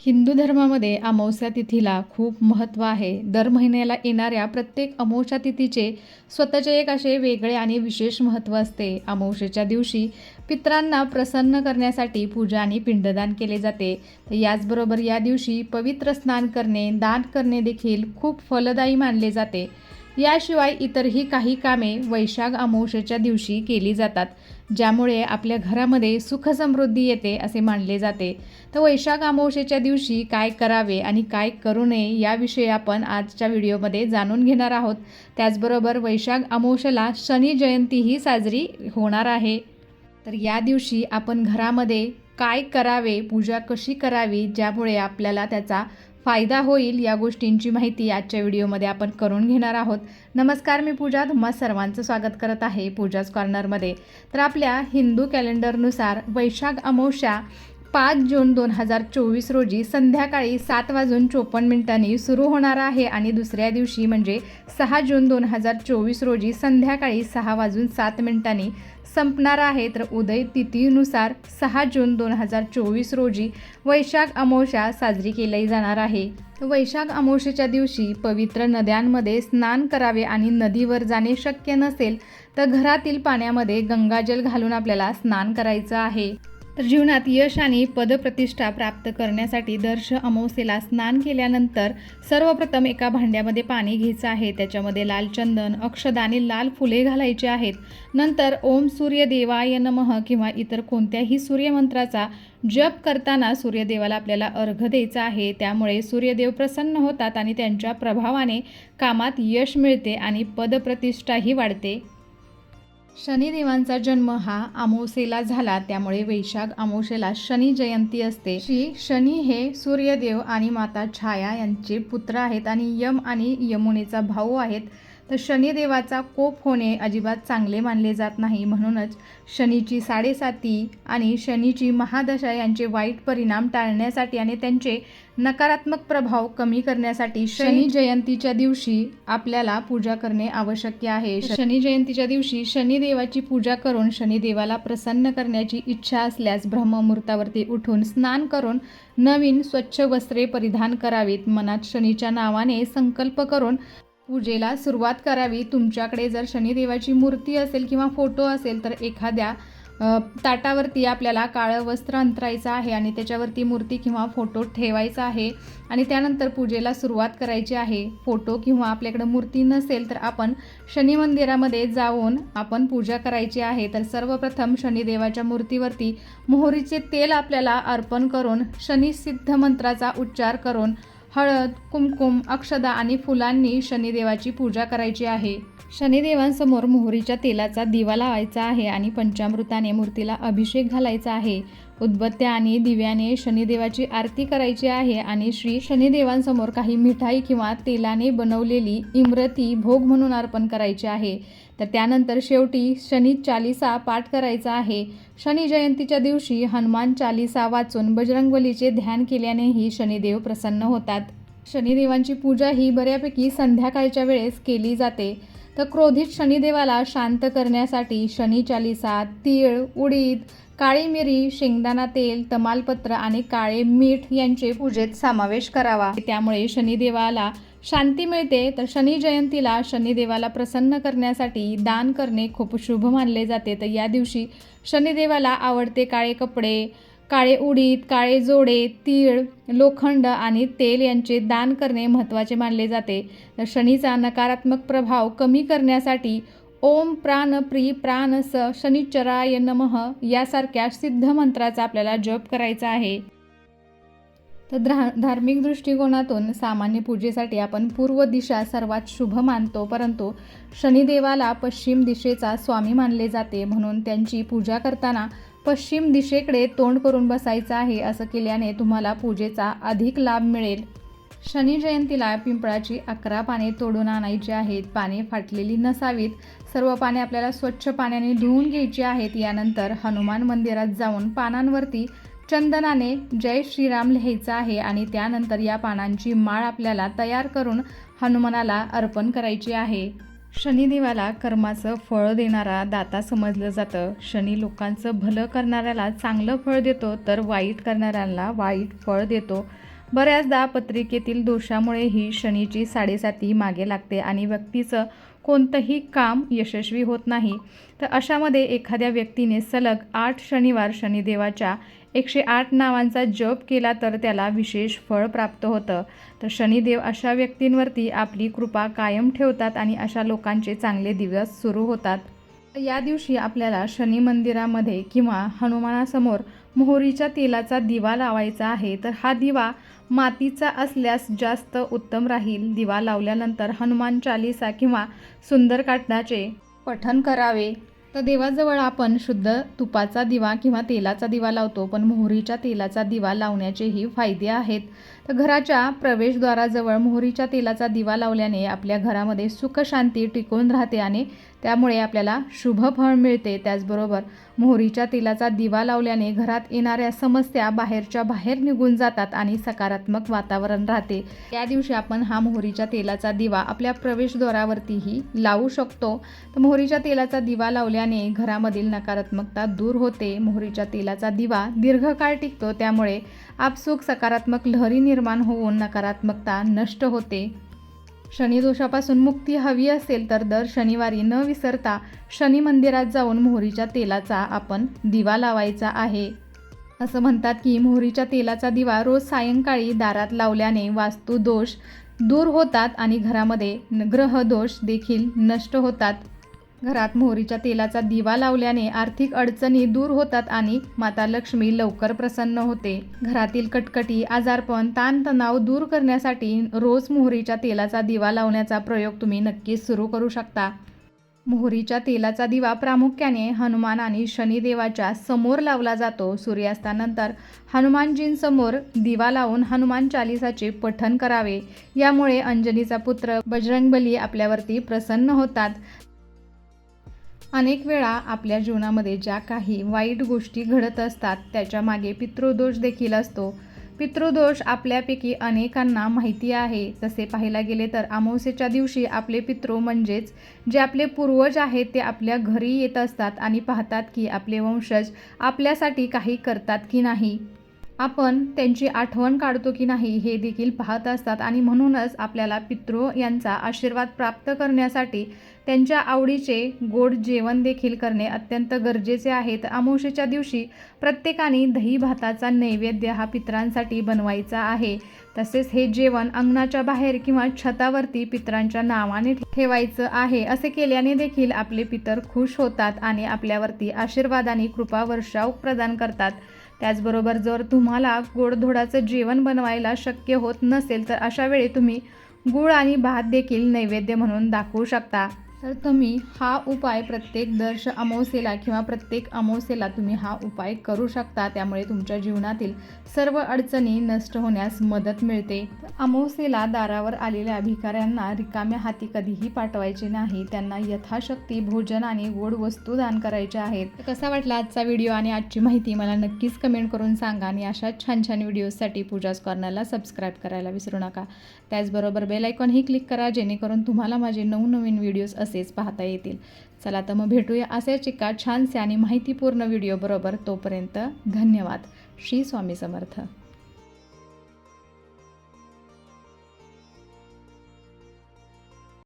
हिंदू धर्मामध्ये अमावस्या तिथीला खूप महत्त्व आहे. दर महिन्याला येणाऱ्या प्रत्येक अमावस्या तिथीचे स्वतःचे एक असे वेगळे आणि विशेष महत्त्व असते. अमावस्येच्या दिवशी पित्रांना प्रसन्न करण्यासाठी पूजा आणि पिंडदान केले जाते. याचबरोबर या दिवशी पवित्र स्नान करणे दान करणे देखील खूप फलदायी मानले जाते. याशिवाय इतरही काही कामे वैशाख अमावस्येच्या दिवशी केली जातात ज्यामुळे आपल्या घरामध्ये सुख समृद्धी येते असे मानले जाते. तर वैशाख अमावस्येच्या दिवशी काय करावे आणि काय करू नये याविषयी आपण आजच्या व्हिडिओमध्ये जाणून घेणार आहोत. त्याचबरोबर वैशाख अमावस्येला शनी जयंतीही साजरी होणार आहे. तर या दिवशी आपण घरामध्ये काय करावे पूजा कशी करावी ज्यामुळे आपल्याला त्याचा फायदा होईल या गोष्टींची माहिती आजच्या व्हिडिओमध्ये आपण करून घेणार आहोत. नमस्कार मी पूजा. तुम्हा सर्वांचं स्वागत करत आहे पूजाच कॉर्नरमध्ये तर आपल्या हिंदू कॅलेंडरनुसार वैशाख अमावस्या पाच जून दोन हजार चोवीस रोजी संध्याकाळी सात वाजून चोपन्न मिनिटांनी सुरू होणार आहे आणि दुसऱ्या दिवशी म्हणजे सहा जून दोन हजार चोवीस रोजी संध्याकाळी सहा वाजून सात मिनिटांनी संपणार आहे. तर उदय तिथीनुसार सहा जून दोन हजार चोवीस रोजी वैशाख अमावस्या साजरी केली जाणार आहे. वैशाख अमावस्येच्या दिवशी पवित्र नद्यांमध्ये स्नान करावे आणि नदीवर जाणे शक्य नसेल तर घरातील पाण्यामध्ये गंगाजल घालून आपल्याला स्नान करायचं आहे. तर जीवनात यश आणि पदप्रतिष्ठा प्राप्त करण्यासाठी दर्श अमावस्येला स्नान केल्यानंतर सर्वप्रथम एका भांड्यामध्ये पाणी घ्यायचं आहे. त्याच्यामध्ये लाल चंदन अक्षदानी लाल फुले घालायची आहेत. नंतर ओम सूर्य देवाय नमः किंवा इतर कोणत्याही सूर्यमंत्राचा जप करताना सूर्यदेवाला आपल्याला अर्घ द्यायचा आहे. त्यामुळे सूर्यदेव प्रसन्न होतात आणि त्यांच्या प्रभावाने कामात यश मिळते आणि पदप्रतिष्ठाही वाढते. शनिदेवांचा जन्म हा अमावसेला झाला त्यामुळे वैशाख अमावसेला शनी जयंती असते. श्री शनी हे सूर्यदेव आणि माता छाया यांचे पुत्र आहेत आणि यम आणि यमुनेचा भाऊ आहेत. तर शनिदेवाचा कोप होणे अजिबात चांगले मानले जात नाही. म्हणूनच शनीची साडेसाती आणि शनीची महादशा यांचे वाईट परिणाम टाळण्यासाठी आणि त्यांचे नकारात्मक प्रभाव कमी करण्यासाठी शनी जयंतीच्या दिवशी आपल्याला पूजा करणे आवश्यक आहे. शनी जयंतीच्या दिवशी शनिदेवाची पूजा करून शनिदेवाला प्रसन्न करण्याची इच्छा असल्यास ब्रह्ममुहूर्तावरती उठून स्नान करून नवीन स्वच्छ वस्त्रे परिधान करावीत. मनात शनीच्या नावाने संकल्प करून पूजेला सुरुवात करावी. तुमच्याकडे जर शनिदेवाची मूर्ती असेल किंवा फोटो असेल तर एखाद्या ताटावरती आपल्याला काळं वस्त्र अंतरायचं आहे आणि त्याच्यावरती मूर्ती किंवा फोटो ठेवायचा आहे आणि त्यानंतर पूजेला सुरुवात करायची आहे. फोटो किंवा आपल्याकडं मूर्ती नसेल तर आपण शनी मंदिरामध्ये जाऊन आपण पूजा करायची आहे. तर सर्वप्रथम शनिदेवाच्या मूर्तीवरती मोहरीचे तेल आपल्याला अर्पण करून शनिसिद्ध मंत्राचा उच्चार करून हळद कुमकुम अक्षदा आणि फुलांनी शनिदेवाची पूजा करायची आहे. शनिदेवांसमोर मोहरीच्या तेलाचा दिवा लावायचा आहे आणि पंचामृताने मूर्तीला अभिषेक घालायचा आहे. उदबत्त्या आणि दिव्याने शनिदेवाची आरती करायची आहे आणि श्री शनिदेवांसमोर काही मिठाई किंवा तेलाने बनवलेली इमरती भोग म्हणून अर्पण करायची आहे. तर त्यानंतर शेवटी शनी चालिसा पाठ करायचा आहे. शनी जयंतीच्या दिवशी हनुमान चालिसा वाचून बजरंगबलीचे ध्यान केल्यानेही शनिदेव प्रसन्न होतात. शनिदेवांची पूजा ही बऱ्यापैकी संध्याकाळच्या वेळेस केली जाते. तर क्रोधित शनिदेवाला शांत करण्यासाठी शनी चालिसा तीळ उडीद काळी मिरी शेंगदाणा तेल तमालपत्र आणि काळे मीठ यांचे पूजेत समावेश करावा. त्यामुळे शनिदेवाला शांती मिळते. तर शनी जयंतीला शनिदेवाला प्रसन्न करण्यासाठी दान करणे खूप शुभ मानले जाते. तर या दिवशी शनिदेवाला आवडते काळे कपडे काळे उडीद काळे जोडे तीळ लोखंड आणि तेल यांचे दान करणे महत्त्वाचे मानले जाते. तर शनीचा नकारात्मक प्रभाव कमी करण्यासाठी ओम प्राण प्री प्राण स शनिचराय नमः यासारख्या सिद्ध मंत्राचा आपल्याला जप करायचा आहे. तर धा धार्मिक दृष्टिकोनातून सामान्य पूजेसाठी आपण पूर्व दिशा सर्वात शुभ मानतो परंतु शनिदेवाला पश्चिम दिशेचा स्वामी मानले जाते. म्हणून त्यांची पूजा करताना पश्चिम दिशेकडे तोंड करून बसायचं आहे असं केल्याने तुम्हाला पूजेचा अधिक लाभ मिळेल. शनी जयंतीला पिंपळाची अकरा पाने तोडून आणायची आहेत. पाने फाटलेली नसावीत. सर्व पाने आपल्याला स्वच्छ पाण्याने धुवून घ्यायची आहेत. यानंतर हनुमान मंदिरात जाऊन पानांवरती चंदनाने जय श्रीराम लिहायचं आहे आणि त्यानंतर या पानांची माळ आपल्याला तयार करून हनुमानाला अर्पण करायची आहे. शनिदेवाला कर्माचं फळ देणारा दाता समजलं जातं. शनी लोकांचं भलं करणाऱ्याला चांगलं फळ देतो तर वाईट करणाऱ्याला वाईट फळ देतो. बऱ्याचदा पत्रिकेतील दोषामुळेही शनीची साडेसाती मागे लागते आणि व्यक्तीचं कोणतंही काम यशस्वी होत नाही. तर अशामध्ये एखाद्या व्यक्तीने सलग आठ शनिवार शनिदेवाच्या एकशे आठ नावांचा जप केला तर त्याला विशेष फळ प्राप्त होतं. तर शनिदेव अशा व्यक्तींवरती आपली कृपा कायम ठेवतात आणि अशा लोकांचे चांगले दिवस सुरू होतात. या दिवशी आपल्याला शनी मंदिरामध्ये किंवा हनुमानासमोर मोहरीच्या तेलाचा दिवा लावायचा आहे तर हा दिवा मातीचा असल्यास जास्त उत्तम राहील. दिवा लावल्यानंतर हनुमान चालिसा किंवा सुंदरकांडाचे पठन करावे. तर देवाजवळ आपण शुद्ध तुपाचा दिवा किंवा तेलाचा दिवा लावतो पण मोहरीच्या तेलाचा दिवा लावण्याचेही फायदे आहेत. तर घराच्या प्रवेशद्वाराजवळ मोहरीच्या तेलाचा दिवा लावल्याने आपल्या घरामध्ये सुखशांती टिकून राहते आणि त्यामुळे आपल्याला शुभ फळ मिळते. त्याचबरोबर मोहरीच्या तेलाचा दिवा लावल्याने घरात येणाऱ्या समस्या बाहेरच्या बाहेर निघून जातात आणि सकारात्मक वातावरण राहते. त्या दिवशी आपण हा मोहरीच्या तेलाचा दिवा आपल्या प्रवेशद्वारावरतीही लावू शकतो. तर मोहरीच्या तेलाचा दिवा लावल्याने घरामधील नकारात्मकता दूर होते. मोहरीच्या तेलाचा दिवा दीर्घकाळ टिकतो. त्यामुळे आपसूक सकारात्मक लहरी निर्माण होऊन नकारात्मकता नष्ट होते. शनिदोषापासून मुक्ती हवी असेल तर दर शनिवारी न विसरता शनी मंदिरात जाऊन मोहरीच्या तेलाचा आपण दिवा लावायचा आहे. असं म्हणतात की मोहरीच्या तेलाचा दिवा रोज सायंकाळी दारात लावल्याने वास्तू दोष दूर होतात आणि घरामध्ये ग्रह दोष देखील नष्ट होतात. घरात मोहरीच्या तेलाचा दिवा लावल्याने आर्थिक अडचणी दूर होतात आणि माता लक्ष्मी लवकर प्रसन्न होते. घरातील कटकटी आजारपण ताणतणाव दूर करण्यासाठी रोज मोहरीच्या तेलाचा दिवा लावण्याचा प्रयोग तुम्ही नक्कीच सुरू करू शकता. मोहरीच्या तेलाचा दिवा प्रामुख्याने हनुमान आणि शनिदेवाच्या समोर लावला जातो. सूर्यास्तानंतर हनुमानजींसमोर दिवा लावून हनुमान चालिसाचे पठण करावे. यामुळे अंजनीचा पुत्र बजरंगबली आपल्यावरती प्रसन्न होतात. अनेक वेळा आपल्या जीवनामध्ये ज्या काही वाईट गोष्टी घडत असतात त्याच्यामागे पितृदोष देखील असतो. पितृदोष आपल्यापैकी अनेकांना माहिती आहे. तसे पाहायला गेले तर अमावस्येच्या दिवशी आपले पितृ म्हणजेच जे आपले पूर्वज आहेत ते आपल्या घरी येत असतात आणि पाहतात की आपले वंशज आपल्यासाठी काही करतात की नाही. आपण त्यांची आठवण काढतो की नाही हे देखील पाहत असतात. आणि म्हणूनच आपल्याला पितृ यांचा आशीर्वाद प्राप्त करण्यासाठी त्यांच्या आवडीचे गोड जेवण देखील करणे अत्यंत गरजेचे आहे तर दिवशी प्रत्येकाने दही भाताचा नैवेद्य हा पितरांसाठी बनवायचा आहे. तसेच हे जेवण अंगणाच्या बाहेर किंवा छतावरती पितरांच्या नावाने ठेवायचं आहे. असे केल्याने देखील आपले पितर खुश होतात आणि आपल्यावरती आशीर्वाद आणि कृपा वर्षाव प्रदान करतात. त्याचबरोबर जर तुम्हाला गोडधोडाचं जेवण बनवायला शक्य होत नसेल तर अशा वेळी तुम्ही गूळ आणि भात देखील नैवेद्य म्हणून दाखवू शकता. तर तुम्ही हा उपाय प्रत्येक दर्श अमावस्येला किंवा प्रत्येक अमावस्येला तुम्ही हा उपाय करू शकता. त्यामुळे तुमच्या जीवनातील सर्व अडचणी नष्ट होण्यास मदत मिळते. अमावस्येला दारावर आलेल्या भिकाऱ्यांना रिकाम्या हाती कधीही पाठवायचे नाही. त्यांना यथाशक्ती भोजन आणि गोड वस्तू दान करायच्या आहेत. कसा वाटला आजचा व्हिडिओ आणि आजची माहिती मला नक्कीच कमेंट करून सांगा आणि अशा छान छान व्हिडिओजसाठी पूजाच कॉर्नरला सबस्क्राईब करायला विसरू नका. त्याचबरोबर बेल आयकॉनही क्लिक करा जेणेकरून तुम्हाला माझे नवनवीन व्हिडिओज असेच पाहता येतील. चला तर मग भेटूया असेच एका छानसे आणि माहितीपूर्ण व्हिडिओ बरोबर. तोपर्यंत धन्यवाद. श्री स्वामी समर्थ.